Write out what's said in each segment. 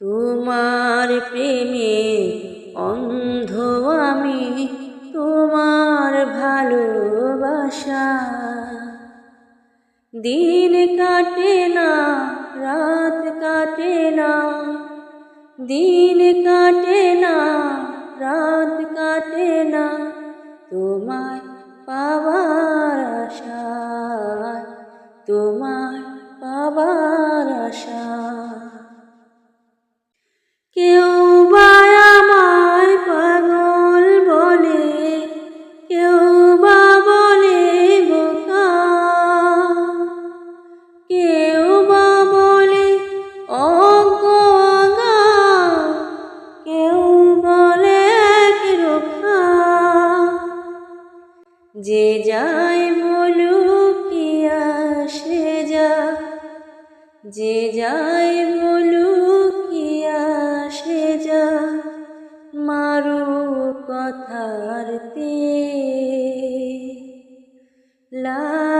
তোমার প্রেমে অন্ধ আমি, তোমার ভালোবাসা। দিন কাটে না, রাত কাটে না, দিন কাটে না, রাত কাটে না তোমায় কেউ বা বলে অজ্ঞা কেউ বলে রোখা যে যায় বলুক কি যা। যে যায় বলুক কি আসে যা। মারু কথার তে লাইলাহা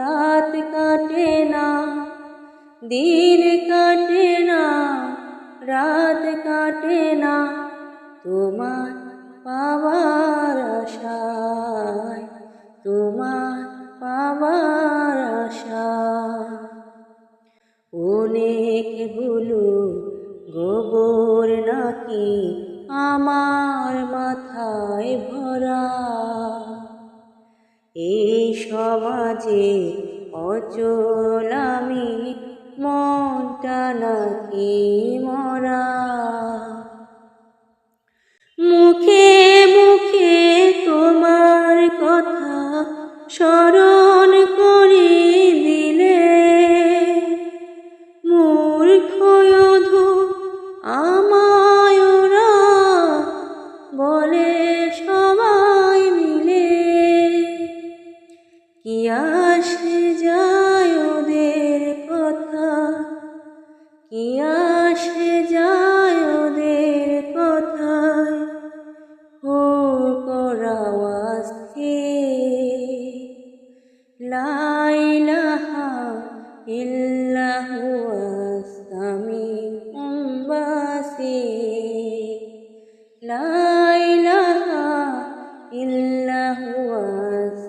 রাত কাটে না, দিন কাটে না, রাত কাটে না। তোমার পাওয়ার আশায়, তোমার পাওয়ার আশা অনেকগুলো গোবর নাকি আমার মাথায় ভরা। এই সমাজে অচল আমি মনটা নাকি মরা? মুখে মুখে তোমার কথা স্মরণ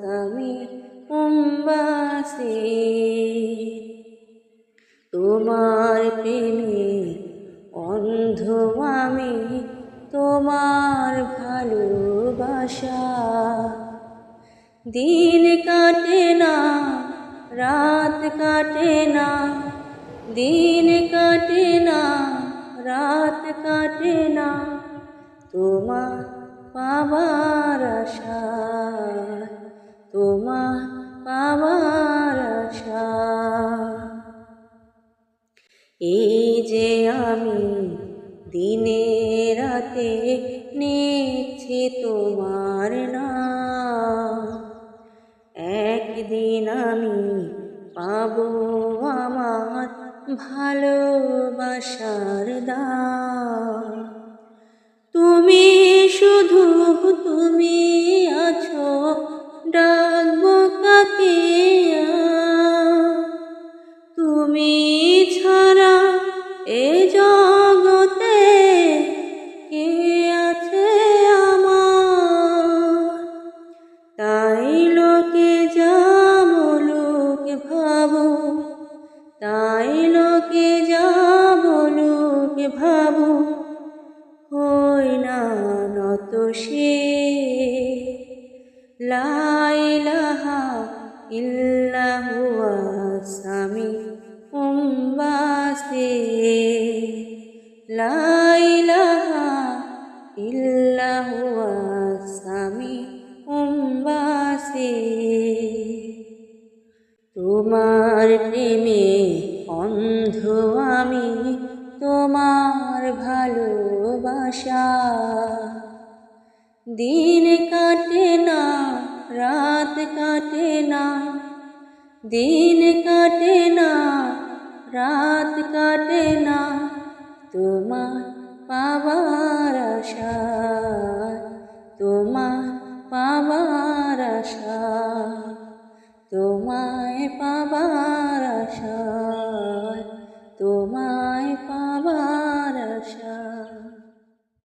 সামিউম বাসির তোমার প্রেমে অন্ধ আমি, তোমার ভালোবাসা। দিন কাটে না, রাত কাটে না, দিন কাটে না, রাত কাটে না। তোমার পাওয়ার আশা, তোমার পাওয়ার আশা। এই যে আমি দিনে রাতে নিচ্ছি তোমার নাম, একদিন আমি পাবো আমার ভালোবাসার দাম। তুমি শুধু তুমি আছো, ডাকবো কাকে? তুমি ছাড়া এ জগতে কে আছে আমার তাই লোকে যা বলুক ভাবো তাই লোকে যা বলুক ভাবো সে লাইলাহা ইল্লাহু সামি উম্বাসে লাইলাহা ইল্লাহু সামি উম্বাসে তোমার প্রেমে অন্ধ আমি তোমার ভালোবাসা দিন কাটে না, রাত কাটে না। দিন কাটে না, রাত কাটে না। তোমার পাবার আশা, তোমার পাবার আশা। তোমার